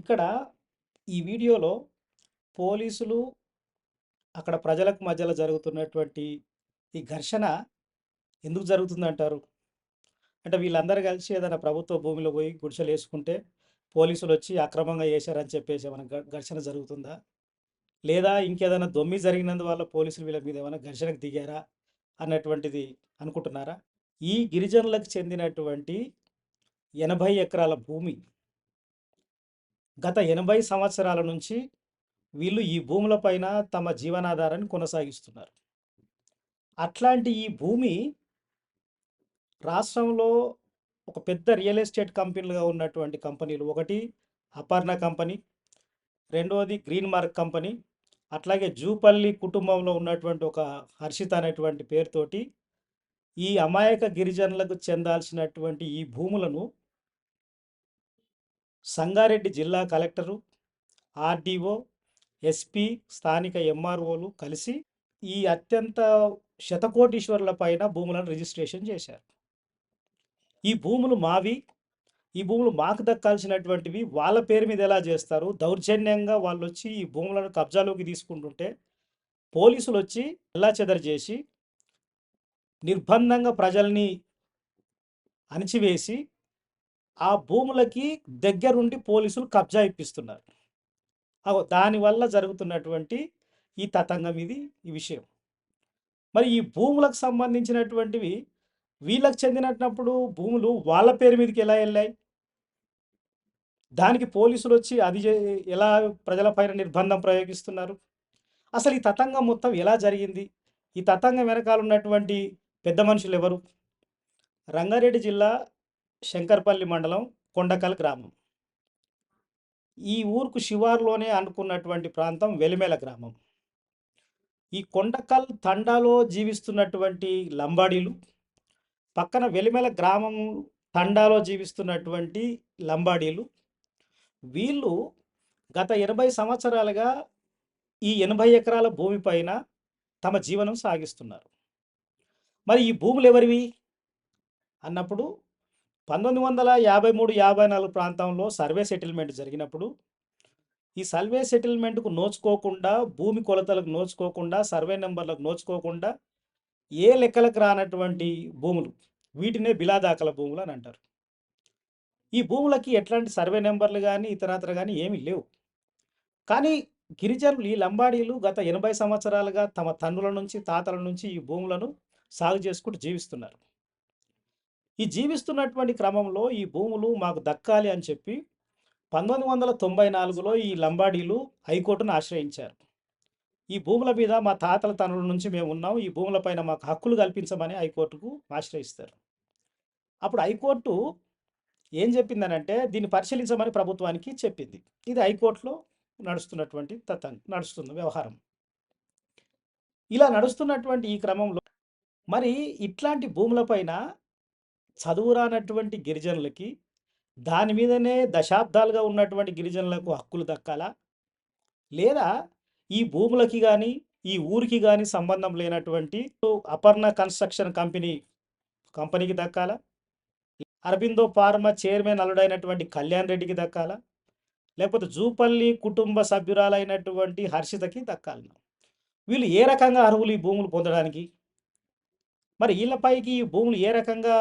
ఇక్కడ ఈ వీడియోలో పోలీసులు అక్కడ ప్రజలకు మధ్యలో జరుగుతున్నటువంటి ఈ ఘర్షణ ఎందుకు జరుగుతుందంటారు? అంటే వీళ్ళందరూ కలిసి ఏదైనా ప్రభుత్వ భూమిలో పోయి గుడిసెలు వేసుకుంటే పోలీసులు వచ్చి అక్రమంగా వేశారని చెప్పేసి ఏమైనా ఘర్షణ జరుగుతుందా? లేదా ఇంకేదైనా దొమ్మి జరిగినందువల్ల పోలీసులు వీళ్ళ మీద ఏమైనా ఘర్షణకు దిగారా? అన్నటువంటిది అనుకుంటున్నారా? ఈ గిరిజనులకు చెందినటువంటి 80 ఎకరాల భూమి గత 80 సంవత్సరాల నుంచి వీళ్ళు ఈ భూముల పైన తమ జీవనాధారాన్ని కొనసాగిస్తున్నారు. అట్లాంటి ఈ భూమి రాష్ట్రంలో ఒక పెద్ద రియల్ ఎస్టేట్ కంపెనీలుగా ఉన్నటువంటి కంపెనీలు ఒకటి అపర్ణ కంపెనీ, రెండవది గ్రీన్ మార్క్ కంపెనీ, అట్లాగే జూపల్లి కుటుంబంలో ఉన్నటువంటి ఒక హర్షిత అనేటువంటి పేరుతోటి ఈ అమాయక గిరిజనులకు చెందాల్సినటువంటి ఈ భూములను సంగారెడ్డి జిల్లా కలెక్టరు, ఆర్‌డీఓ, ఎస్పీ, స్థానిక ఎంఆర్‌ఓలు కలిసి ఈ అత్యంత శతకోటీశ్వరుల పైన భూములను రిజిస్ట్రేషన్ చేశారు. ఈ భూములు మావి. ఈ భూములు మాకు దక్కాల్సినటువంటివి వాళ్ళ పేరు మీద ఎలా చేస్తారు? దౌర్జన్యంగా వాళ్ళొచ్చి ఈ భూములను కబ్జాలోకి తీసుకుంటుంటే పోలీసులు వచ్చి ఎలా చెదర చేసి నిర్బంధంగా ప్రజల్ని అణిచివేసి ఆ భూములకి దగ్గరుండి పోలీసులు కబ్జా ఇప్పిస్తున్నారు. అగో దానివల్ల జరుగుతున్నటువంటి ఈ తతంగం ఇది ఈ విషయం. మరి ఈ భూములకు సంబంధించినటువంటివి వీళ్ళకి చెందినప్పుడు భూములు వాళ్ళ పేరు మీదకి ఎలా వెళ్ళాయి దానికి పోలీసులు వచ్చి అది ఎలా ప్రజలపైన నిర్బంధం ప్రయోగిస్తున్నారు? అసలు ఈ తతంగం మొత్తం ఎలా జరిగింది? ఈ తతంగం వెనకాల ఉన్నటువంటి పెద్ద మనుషులు ఎవరు రంగారెడ్డి జిల్లా శంకర్పల్లి మండలం కొండకల్ గ్రామం. ఈ ఊరుకు శివారులోనే అనుకున్నటువంటి ప్రాంతం వెలిమెల గ్రామం. ఈ కొండకల్ తండాలో జీవిస్తున్నటువంటి లంబాడీలు, పక్కన వెలిమెల గ్రామం తండాలో జీవిస్తున్నటువంటి లంబాడీలు, వీళ్ళు గత 80 సంవత్సరాలుగా ఈ 80 ఎకరాల భూమిపైన తమ జీవనం సాగిస్తున్నారు. మరి ఈ భూములు ఎవరివి అన్నప్పుడు 1953, 54 ప్రాంతంలో సర్వే సెటిల్‌మెంట్ జరిగినప్పుడు ఈ సర్వే సెటిల్‌మెంట్‌కు నోచుకోకుండా, భూమి కొలతలకు నోచుకోకుండా, సర్వే నెంబర్లకు నోచుకోకుండా ఏ లెక్కలకు రానటువంటి భూములు వీటినే బిలాదాఖల భూములు అని అంటారు. ఈ భూములకి ఎట్లాంటి సర్వే నెంబర్లు కానీ ఇతరత్రా కానీ ఏమీ లేవు. కానీ గిరిజనులు ఈ లంబాడీలు గత 80 సంవత్సరాలుగా తమ తండ్రుల నుంచి, తాతల నుంచి ఈ భూములను సాగు చేసుకుంటూ జీవిస్తున్నారు. ఈ జీవిస్తున్నటువంటి క్రమంలో ఈ భూములు మాకు దక్కాలి అని చెప్పి 1994లో ఈ లంబాడీలు హైకోర్టును ఆశ్రయించారు. ఈ భూముల మీద మా తాతల తనుల నుంచి మేము ఉన్నాం ఈ భూములపైన మాకు హక్కులు కల్పించమని హైకోర్టుకు ఆశ్రయిస్తారు. అప్పుడు హైకోర్టు ఏం చెప్పిందనంటే దీన్ని పరిశీలించమని ప్రభుత్వానికి చెప్పింది. ఇది హైకోర్టులో నడుస్తున్నటువంటి తతం నడుస్తుంది వ్యవహారం. ఇలా నడుస్తున్నటువంటి ఈ క్రమంలో మరి ఇట్లాంటి భూములపైన చదువురానటువంటి చదువు రానటువంటి గిరిజనులకి దాని మీదనే దశాబ్దాలుగా ఉన్నటువంటి గిరిజనులకు హక్కులు దక్కాలా? లేదా ఈ భూములకి కానీ ఈ ఊరికి కానీ సంబంధం లేనటువంటి అపర్ణ కన్‌స్ట్రక్షన్ కంపెనీ కంపెనీకి దక్కాలా? అరబిందో ఫార్మా చైర్మన్ అల్లుడైనటువంటి కళ్యాణ్ రెడ్డికి దక్కాలా? లేకపోతే జూపల్లి కుటుంబ సభ్యురాలైనటువంటి హర్షితకి దక్కాలి వీళ్ళు ఏ రకంగా అర్హులు ఈ భూములు పొందడానికి? మరి వీళ్ళపైకి ఈ భూములు ఏ రకంగా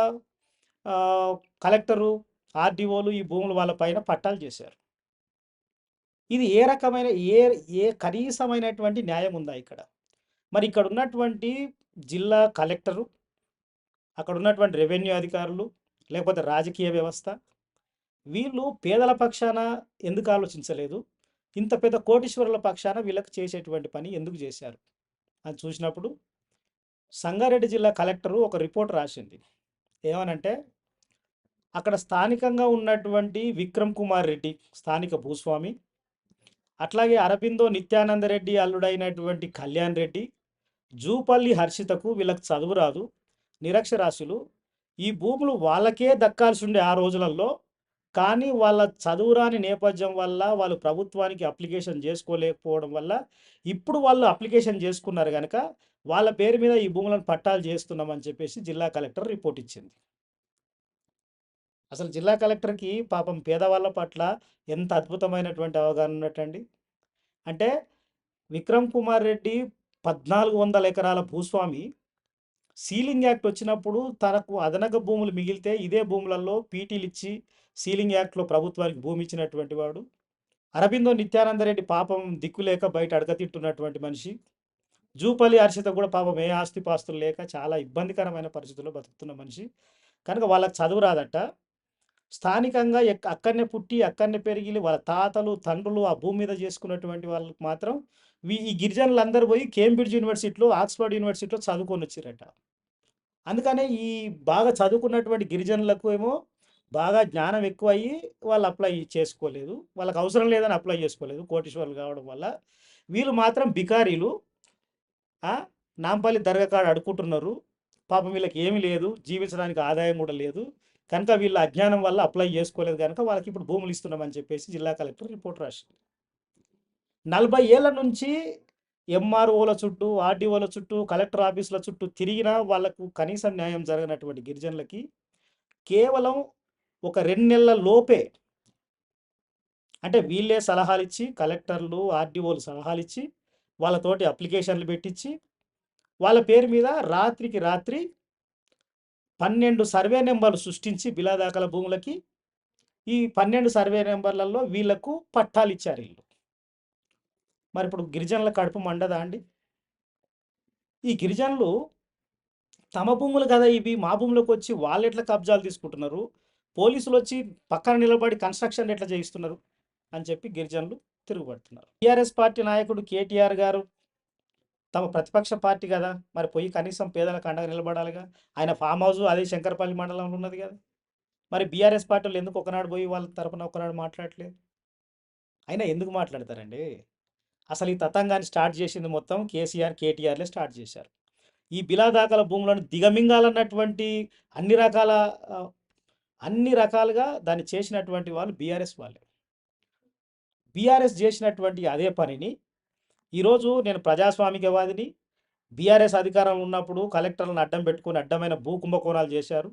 కలెక్టరు, ఆర్‌డీఓలు ఈ భూములు వాళ్ళ పైన పట్టాలు చేశారు? ఇది ఏ రకమైన ఏ ఏ కనీసమైనటువంటి న్యాయం ఉందా ఇక్కడ? మరి ఇక్కడ ఉన్నటువంటి జిల్లా కలెక్టరు, అక్కడ ఉన్నటువంటి రెవెన్యూ అధికారులు, లేకపోతే రాజకీయ వ్యవస్థ, వీళ్ళు పేదల పక్షాన ఎందుకు ఆలోచించలేదు? ఇంత పెద్ద కోటీశ్వరుల పక్షాన వీళ్ళకి చేసేటువంటి పని ఎందుకు చేశారు? అని చూసినప్పుడు సంగారెడ్డి జిల్లా కలెక్టరు ఒక రిపోర్ట్ రాసింది. ఏమనంటే అక్కడ స్థానికంగా ఉన్నటువంటి విక్రమ్ కుమార్ రెడ్డి స్థానిక భూస్వామి, అట్లాగే అరబిందో నిత్యానంద రెడ్డి అల్లుడైనటువంటి కళ్యాణ్ రెడ్డి, జూపల్లి హర్షితకు వీళ్ళకి చదువు రాదు. నిరక్షరాస్యులు. ఈ భూములు వాళ్ళకే దక్కాల్సి ఉండే ఆ రోజులలో కానీ వాళ్ళ చదువు రాని నేపథ్యం వల్ల వాళ్ళు ప్రభుత్వానికి అప్లికేషన్ చేసుకోలేకపోవడం వల్ల ఇప్పుడు వాళ్ళు అప్లికేషన్ చేసుకున్నారు కనుక వాళ్ళ పేరు మీద ఈ భూములను పట్టాలు చేస్తున్నామని చెప్పేసి జిల్లా కలెక్టర్ రిపోర్ట్ ఇచ్చింది. అసలు జిల్లా కలెక్టర్‌కి పాపం పేదవాళ్ళ పట్ల ఎంత అద్భుతమైనటువంటి అవగాహన ఉన్నట్టండి. అంటే విక్రమ్ కుమార్ రెడ్డి 1400 ఎకరాల భూస్వామి. సీలింగ్ యాక్ట్ వచ్చినప్పుడు తనకు అదనక భూములు మిగిలితే ఇదే భూములలో పీటీలు ఇచ్చి సీలింగ్ యాక్ట్‌లో ప్రభుత్వానికి భూమి ఇచ్చినటువంటి వాడు. అరబిందో నిత్యానందరెడ్డి పాపం దిక్కులేక బయట అడగతిట్టున్నటువంటి మనిషి. జూపల్లి హర్షిత కూడా పాపం ఏ ఆస్తిపాస్తులు లేక చాలా ఇబ్బందికరమైన పరిస్థితుల్లో బతుకుతున్న మనిషి. కనుక వాళ్ళకి చదువు రాదట. స్థానికంగా అక్కడనే పుట్టి, అక్కడనే పెరిగి వాళ్ళ తాతలు, తండ్రులు ఆ భూమి మీద చేసుకున్నటువంటి వాళ్ళకి మాత్రం ఈ ఈ గిరిజనులందరూ పోయి కేంబ్రిడ్జ్ యూనివర్సిటీలో, ఆక్స్‌ఫర్డ్ యూనివర్సిటీలో చదువుకొని వచ్చారట అందుకనే ఈ బాగా చదువుకున్నటువంటి గిరిజనులకు ఏమో బాగా జ్ఞానం ఎక్కువయ్యి వాళ్ళు అప్లై చేసుకోలేదు. వాళ్ళకి అవసరం లేదని అప్లై చేసుకోలేదు. కోటీశ్వరులు కావడం వల్ల. వీళ్ళు మాత్రం బికారీలు. నాంపల్లి దర్గా కాడ అడుకుంటున్నారు పాపం వీళ్ళకి ఏమీ లేదు. జీవించడానికి ఆదాయం కూడా లేదు. కనుక వీళ్ళ అజ్ఞానం వల్ల అప్లై చేసుకోలేదు కనుక వాళ్ళకి ఇప్పుడు భూములు ఇస్తున్నామని చెప్పేసి జిల్లా కలెక్టర్ రిపోర్ట్ రాసింది. నలభై ఏళ్ళ నుంచి ఎంఆర్ఓల చుట్టూ, ఆర్‌డీఓల చుట్టూ, కలెక్టర్ ఆఫీసుల చుట్టూ తిరిగినా వాళ్ళకు కనీసం న్యాయం జరగనటువంటి గిరిజనులకి కేవలం ఒక రెండు నెలల లోపే అంటే వీళ్ళే సలహాలిచ్చి కలెక్టర్లు, ఆర్‌డీఓలు సలహాలిచ్చి వాళ్ళతోటి అప్లికేషన్‌లు పెట్టించి వాళ్ళ పేరు మీద రాత్రికి రాత్రి 12 సర్వే నెంబర్లు సృష్టించి బిలాదాకల భూములకి ఈ 12 సర్వే నంబర్‌లలో వీళ్ళకు మరి ఇప్పుడు గిరిజనుల కడుపు మండదా అండి? ఈ గిరిజనులు తమ భూములు కదా ఇవి. మా భూములకు వచ్చి వాళ్ళెట్లా కబ్జాలు తీసుకుంటున్నారు? పోలీసులు వచ్చి పక్కన నిలబడి కన్‌స్ట్రక్షన్ ఎట్లా చేయిస్తున్నారు? అని చెప్పి గిరిజనులు తిరుగుబడుతున్నారు. టీఆర్ఎస్ పార్టీ నాయకుడు కేటీఆర్ గారు తమ ప్రతిపక్ష పార్టీ కదా మరి పోయి కనీసం పేదలకు అండగా నిలబడాలిగా. ఆయన ఫామ్ హౌస్ అదే శంకరపల్లి మండలంలో ఉన్నది కదా మరి బీఆర్ఎస్ పార్టీలు ఎందుకు ఒకనాడు పోయి వాళ్ళ తరపున ఒకనాడు మాట్లాడట్లేదు? అయినా ఎందుకు మాట్లాడతారండి? అసలు ఈ తతంగాన్ని స్టార్ట్ చేసింది మొత్తం కేసీఆర్, కేటీఆర్‌లే స్టార్ట్ చేశారు. ఈ బిలాదాకల భూములను దిగమింగాలన్నటువంటి అన్ని రకాల అన్ని రకాలుగా దాన్ని చేసినటువంటి వాళ్ళు బీఆర్ఎస్ వాళ్ళే. బీఆర్ఎస్ చేసినటువంటి అదే పనిని ఈరోజు నేను ప్రజాస్వామికవాదిని. బీఆర్ఎస్ అధికారంలో ఉన్నప్పుడు కలెక్టర్లను అడ్డం పెట్టుకుని అడ్డమైన భూ కుంభకోణాలు చేశారు.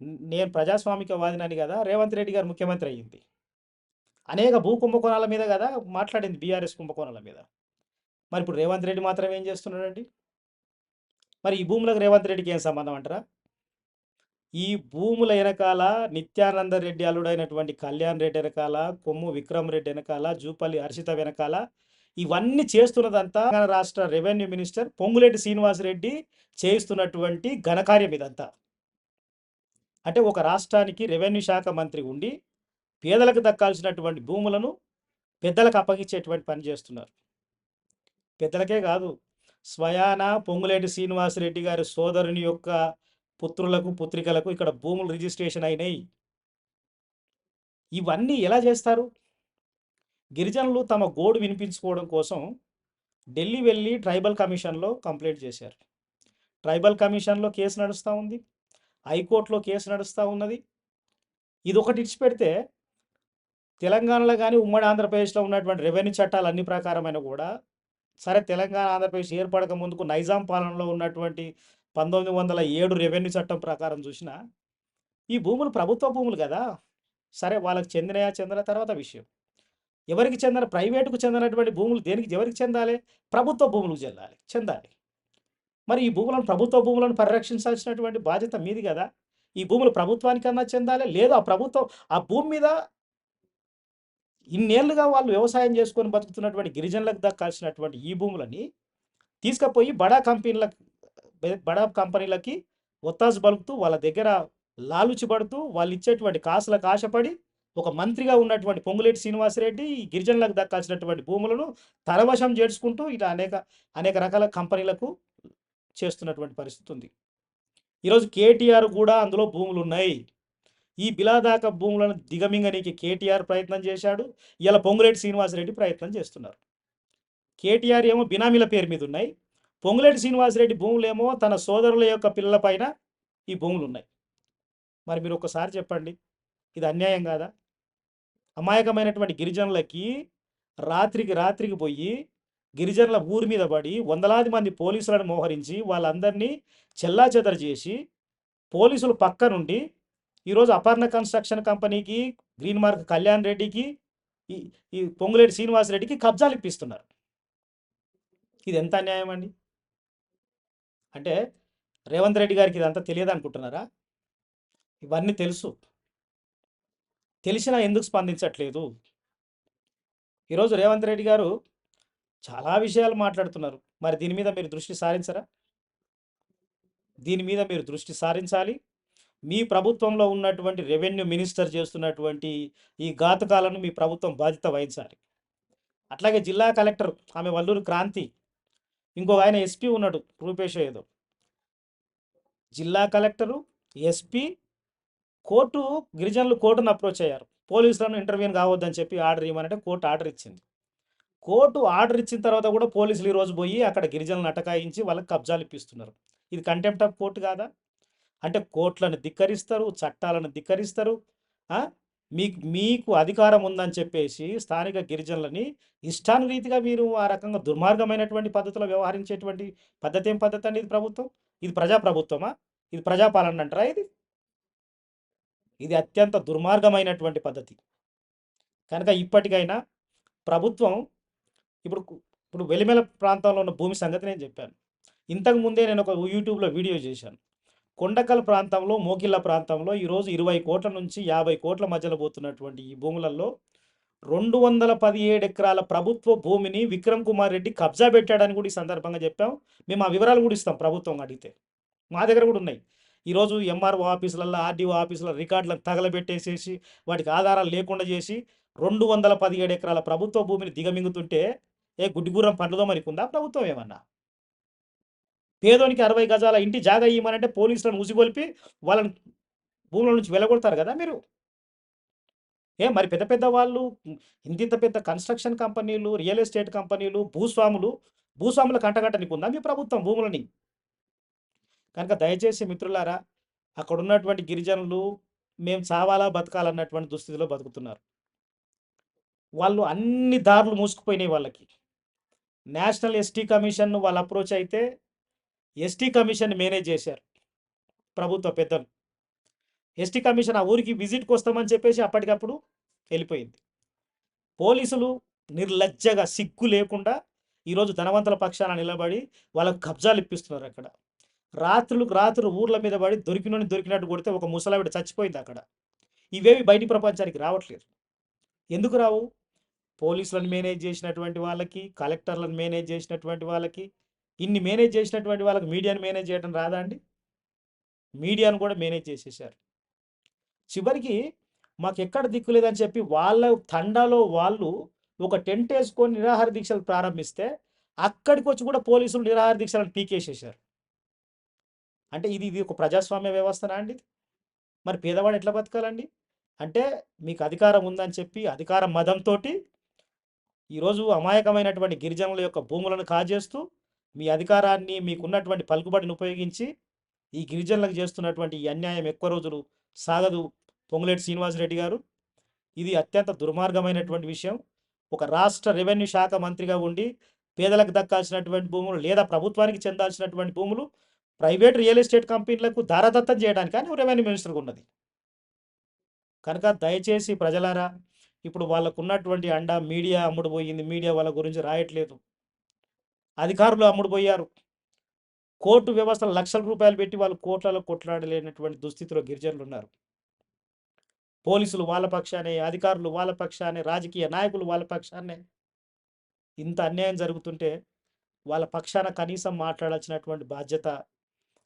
న్ నేను ప్రజాస్వామికవాదినని కదా రేవంత్ రెడ్డి గారు ముఖ్యమంత్రి అయ్యింది. అనేక భూ కుంభకోణాల మీద కదా మాట్లాడింది బీఆర్ఎస్ కుంభకోణాల మీద. మరి ఇప్పుడు రేవంత్ రెడ్డి మాత్రం ఏం చేస్తున్నాడండి? మరి ఈ భూములకు రేవంత్ రెడ్డికి ఏం సంబంధం అంటారా? ఈ భూముల వెనకాల నిత్యానంద రెడ్డి అల్లుడైనటువంటి కళ్యాణ్ రెడ్డి వెనకాల కొమ్ము విక్రమ్ రెడ్డి వెనకాల జూపల్లి హర్షిత వెనకాల ఇవన్నీ చేస్తున్నదంతా రాష్ట్ర రెవెన్యూ మినిస్టర్ పొంగులేటి శ్రీనివాసరెడ్డి చేయిస్తున్నటువంటి ఘనకార్యం ఇదంతా. అంటే ఒక రాష్ట్రానికి రెవెన్యూ శాఖ మంత్రి ఉండి పేదలకు దక్కాల్సినటువంటి భూములను పెద్దలకు అప్పగించేటువంటి పని చేస్తున్నారు. పెద్దలకే కాదు. స్వయాన పొంగులేటి శ్రీనివాసరెడ్డి గారి సోదరుని యొక్క పుత్రులకు, పుత్రికలకు ఇక్కడ భూములు రిజిస్ట్రేషన్ అయినాయి ఇవన్నీ ఎలా చేస్తారు? గిరిజనులు తమ గోడు వినిపించుకోవడం కోసం ఢిల్లీ వెళ్ళి ట్రైబల్ కమిషన్‌లో కంప్లైంట్ చేశారు. ట్రైబల్ కమిషన్‌లో కేసు నడుస్తూ ఉంది. హైకోర్టులో కేసు నడుస్తూ ఉన్నది. ఇదొకటి ఇచ్చిపెడితే తెలంగాణలో కానీ ఉమ్మడి ఆంధ్రప్రదేశ్‌లో ఉన్నటువంటి రెవెన్యూ చట్టాలు అన్ని ప్రకారమైన కూడా సరే తెలంగాణ, ఆంధ్రప్రదేశ్ ఏర్పడక ముందుకు నైజాం పాలనలో ఉన్నటువంటి 1907 రెవెన్యూ చట్టం ప్రకారం చూసినా ఈ భూములు ప్రభుత్వ భూములు కదా సరే వాళ్ళకి చెందినయా, చెందిన తర్వాత విషయం. ఎవరికి చెందిన ప్రైవేటుకు చెందినటువంటి భూములు దేనికి ఎవరికి చెందాలి? ప్రభుత్వ భూములకు చెందాలి. చెందాలి. మరి ఈ భూములను ప్రభుత్వ భూములను పరిరక్షించాల్సినటువంటి బాధ్యత మీది కదా ఈ భూములు ప్రభుత్వానికన్నా చెందాలి. లేదు ఆ ప్రభుత్వం ఆ భూమి మీద ఇన్నేళ్ళుగా వాళ్ళు వ్యవసాయం చేసుకొని బతుకుతున్నటువంటి గిరిజనులకు దక్కాల్సినటువంటి ఈ భూములని తీసుకపోయి బడా కంపెనీలకు బడా కంపెనీలకి ఒత్తాసు పలుకుతూ వాళ్ళ దగ్గర లాలుచి పడుతూ వాళ్ళు ఇచ్చేటువంటి కాసులకు ఆశపడి ఒక మంత్రిగా ఉన్నటువంటి పొంగులేటి శ్రీనివాసరెడ్డి గిరిజనులకు దక్కాల్సినటువంటి భూములను తరవశం చేర్చుకుంటూ చేసుకుంటూ ఇలా అనేక అనేక రకాల కంపెనీలకు చేస్తున్నటువంటి పరిస్థితి ఉంది. ఈరోజు కేటీఆర్ కూడా అందులో భూములు ఉన్నాయి ఈ బిలాదాక భూములను దిగమింగనీకి కేటీఆర్ ప్రయత్నం చేశాడు. ఇలా పొంగులేటి శ్రీనివాసరెడ్డి ప్రయత్నం చేస్తున్నారు. కేటీఆర్ ఏమో బినామీల పేరు మీద ఉన్నాయి. పొంగులేటి శ్రీనివాసరెడ్డి భూములేమో తన సోదరుల యొక్క పిల్లల పైన ఈ భూములున్నాయి. మరి మీరు ఒకసారి చెప్పండి. ఇది అన్యాయం కాదా? అమాయకమైనటువంటి గిరిజనులకి రాత్రికి రాత్రికి పోయి గిరిజనుల ఊరి మీద పడి వందలాది మంది పోలీసులను మోహరించి వాళ్ళందరినీ చెల్లాచెదర చేసి పోలీసులు పక్కనుండి ఈరోజు అపర్ణ కన్స్ట్రక్షన్ కంపెనీకి గ్రీన్ మార్క్ కళ్యాణ్ రెడ్డికి ఈ ఈ పొంగులేటి శ్రీనివాస్ రెడ్డికి కబ్జాలు ఇప్పిస్తున్నారు. ఇది ఎంత అన్యాయం అండి? అంటే రేవంత్ రెడ్డి గారికి ఇదంతా తెలియదు అనుకుంటున్నారా? ఇవన్నీ తెలుసు. తెలిసినా ఎందుకు స్పందించట్లేదు? ఈరోజు రేవంత్ రెడ్డి గారు చాలా విషయాలు మాట్లాడుతున్నారు. మరి దీని మీద మీరు దృష్టి సారించరా? దీని మీద మీరు దృష్టి సారించాలి. మీ ప్రభుత్వంలో ఉన్నటువంటి రెవెన్యూ మినిస్టర్ చేస్తున్నటువంటి ఈ ఘాతకాలను మీ ప్రభుత్వం బాధ్యత వహించాలి. అట్లాగే జిల్లా కలెక్టర్ ఆమె వల్లూరు క్రాంతి ఇంకో ఆయన ఎస్పీ ఉన్నాడు రూపేష్ ఏదో జిల్లా కలెక్టరు ఎస్పీ కోర్టు గిరిజనులు కోర్టును అప్రోచ్ అయ్యారు. పోలీసులను ఇంటర్వ్యూని కావద్దని చెప్పి ఆర్డర్ ఇవ్వమంటే కోర్టు ఆర్డర్ ఇచ్చింది. కోర్టు ఆర్డర్ ఇచ్చిన తర్వాత కూడా పోలీసులు ఈరోజు పోయి అక్కడ గిరిజనులను అటకాయించి వాళ్ళకి కబ్జాలు ఇప్పిస్తున్నారు. ఇది కంటెంప్ట్ ఆఫ్ కోర్టు కాదా? అంటే కోర్టులను ధిక్కరిస్తారు చట్టాలను ధిక్కరిస్తారు మీకు మీకు అధికారం ఉందని చెప్పేసి స్థానిక గిరిజనులని ఇష్టానురీతిగా మీరు ఆ రకంగా దుర్మార్గమైనటువంటి పద్ధతిలో వ్యవహరించేటువంటి పద్ధతి ఏం పద్ధతి అండి ఇది ప్రభుత్వం? ఇది ప్రజా ప్రభుత్వమా ఇది ప్రజాపాలన అంటారా ఇది? ఇది అత్యంత దుర్మార్గమైనటువంటి పద్ధతి. కనుక ఇప్పటికైనా ప్రభుత్వం ఇప్పుడు ఇప్పుడు వెలిమెల ప్రాంతంలో ఉన్న భూమి సంగతి నేను చెప్పాను. ఇంతకు ముందే నేను ఒక యూట్యూబ్లో వీడియో చేశాను. కొండకల్ ప్రాంతంలో మోకిళ్ళ ప్రాంతంలో ఈరోజు ఇరవై కోట్ల నుంచి యాభై కోట్ల మధ్యలో పోతున్నటువంటి ఈ భూములలో రెండు వందల పదిహేడు ఎకరాల ప్రభుత్వ భూమిని విక్రమ్ కుమార్ రెడ్డి కబ్జా పెట్టాడని కూడా ఈ సందర్భంగా చెప్పాం. మేము ఆ వివరాలు కూడా ఇస్తాం ప్రభుత్వం అడిగితే. మా దగ్గర కూడా ఉన్నాయి. ఈరోజు ఎంఆర్ఓ ఆఫీసులలో ఆర్డీఓ ఆఫీసుల రికార్డులను తగలబెట్టేసేసి వాటికి ఆధారాలు లేకుండా చేసి రెండు వందల పదిహేడు ఎకరాల ప్రభుత్వ భూమిని దిగమింగుతుంటే ఏ గుడ్డిగుర్రం పండుదో మరికుందా ప్రభుత్వం ఏమన్నా? పేదోనికి అరవై గజాల ఇంటి జాగా ఇవ్వమనంటే పోలీసులను ఉసిగొల్పి వాళ్ళని భూముల నుంచి వెళ్ళగొడతారు కదా మీరు? ఏ మరి పెద్ద పెద్ద వాళ్ళు ఇంత పెద్ద కన్స్ట్రక్షన్ కంపెనీలు రియల్ ఎస్టేట్ కంపెనీలు భూస్వాములు భూస్వాములకు అంటగట్టనికి ఉందా మీ ప్రభుత్వం భూములని? కనుక దయచేసి మిత్రులారా అక్కడ ఉన్నటువంటి గిరిజనులు మేము చావాలా బతకాలన్నటువంటి దుస్థితిలో బతుకుతున్నారు. వాళ్ళు అన్ని దారులు మూసుకుపోయినాయి వాళ్ళకి. నేషనల్ ఎస్టీ కమిషన్ వాళ్ళు అప్రోచ్ అయితే ఎస్టీ కమిషన్ మేనేజ్ చేశారు ప్రభుత్వ పెద్దలు. ఎస్టీ కమిషన్ ఆ ఊరికి విజిట్కి వస్తామని చెప్పేసి అప్పటికప్పుడు వెళ్ళిపోయింది. పోలీసులు నిర్లజ్జగా సిగ్గు లేకుండా ఈరోజు ధనవంతుల పక్షాన నిలబడి వాళ్ళకు కబ్జాలు ఇప్పిస్తున్నారు అక్కడ. రాత్రులకు రాత్రులు ఊర్ల మీద పడి దొరికినని దొరికినట్టు కొడితే ఒక ముసలావిడ చచ్చిపోయింది అక్కడ. ఇవేవి బయటి ప్రపంచానికి రావట్లేదు. ఎందుకు రావు? పోలీసులను మేనేజ్ చేసినటువంటి వాళ్ళకి కలెక్టర్లను మేనేజ్ చేసినటువంటి వాళ్ళకి ఇన్ని మేనేజ్ చేసినటువంటి వాళ్ళకి మీడియాను మేనేజ్ చేయడం రాదా అండి? మీడియాను కూడా మేనేజ్ చేసేసారు చివరికి మాకు ఎక్కడ దిక్కు లేదని చెప్పి వాళ్ళ తండాలో వాళ్ళు ఒక టెంట్ వేసుకొని నిరాహార దీక్షలు ప్రారంభిస్తే అక్కడికి వచ్చి కూడా పోలీసులు నిరాహార దీక్షలను పీకేసేసారు అంటే ఇది ఇది ఒక ప్రజాస్వామ్య వ్యవస్థనా అండి మరి పేదవాడు ఎట్లా బతకాలండి? అంటే మీకు అధికారం ఉందని చెప్పి అధికార మదంతో ఈరోజు అమాయకమైనటువంటి గిరిజనుల యొక్క భూములను కాజేస్తూ మీ అధికారాన్ని మీకున్నటువంటి పలుకుబడిని ఉపయోగించి ఈ గిరిజనులకు చేస్తున్నటువంటి ఈ అన్యాయం ఎక్కువ రోజులు సాగదు పొంగులేటి శ్రీనివాసరెడ్డి గారు. ఇది అత్యంత దుర్మార్గమైనటువంటి విషయం. ఒక రాష్ట్ర రెవెన్యూ శాఖ మంత్రిగా ఉండి పేదలకు దక్కాల్సినటువంటి భూములు లేదా ప్రభుత్వానికి చెందాల్సినటువంటి భూములు ప్రైవేట్ రియల్ ఎస్టేట్ కంపెనీలకు దారదత్తం చేయడానికి అని రెవెన్యూ మినిస్టర్కి ఉన్నది. కనుక దయచేసి ప్రజలారా ఇప్పుడు వాళ్ళకు ఉన్నటువంటి అండ మీడియా అమ్ముడుపోయింది. మీడియా వాళ్ళ గురించి రాయట్లేదు. అధికారులు అమ్ముడుపోయారు. కోర్టు వ్యవస్థ లక్షల రూపాయలు పెట్టి వాళ్ళు కోట్లలో కొట్లాడలేనటువంటి దుస్థితిలో గిరిజనులు ఉన్నారు. పోలీసులు వాళ్ళ పక్షానే అధికారులు వాళ్ళ పక్షానే రాజకీయ నాయకులు వాళ్ళ పక్షానే ఇంత అన్యాయం జరుగుతుంటే వాళ్ళ పక్షాన కనీసం మాట్లాడాల్సినటువంటి బాధ్యత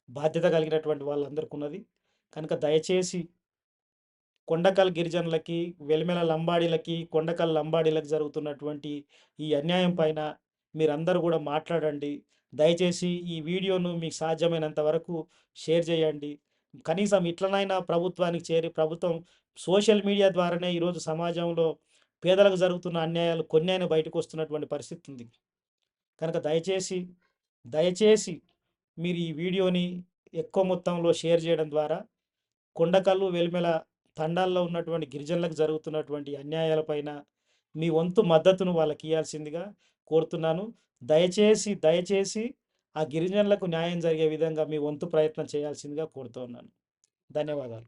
బాధ్యత కలిగినటువంటి వాళ్ళందరికీ ఉన్నది కనుక దయచేసి కొండకల్ గిరిజనులకి వెలిమెల లంబాడీలకి కొండకల్ లంబాడీలకు జరుగుతున్నటువంటి ఈ అన్యాయం పైన మీరందరూ కూడా మాట్లాడండి. దయచేసి ఈ వీడియోను మీకు సాధ్యమైనంత వరకు షేర్ చేయండి. కనీసం ఇట్లనైనా ప్రభుత్వానికి చేరి ప్రభుత్వం సోషల్ మీడియా ద్వారానే ఈరోజు సమాజంలో పేదలకు జరుగుతున్న అన్యాయాలు కొన్ని అయినా బయటకు వస్తున్నటువంటి పరిస్థితి ఉంది కనుక దయచేసి దయచేసి మీరు ఈ వీడియోని ఎక్కువ మొత్తంలో షేర్ చేయడం ద్వారా కొండకల్లు వెలిమెల తండాల్లో ఉన్నటువంటి గిరిజనులకు జరుగుతున్నటువంటి అన్యాయాలపైన మీ వంతు మద్దతును వాళ్ళకి ఇవ్వాల్సిందిగా కోరుతున్నాను. దయచేసి దయచేసి ఆ గిరిజనులకు న్యాయం జరిగే విధంగా మీ వంతు ప్రయత్నం చేయాల్సిందిగా కోరుతున్నాను ధన్యవాదాలు.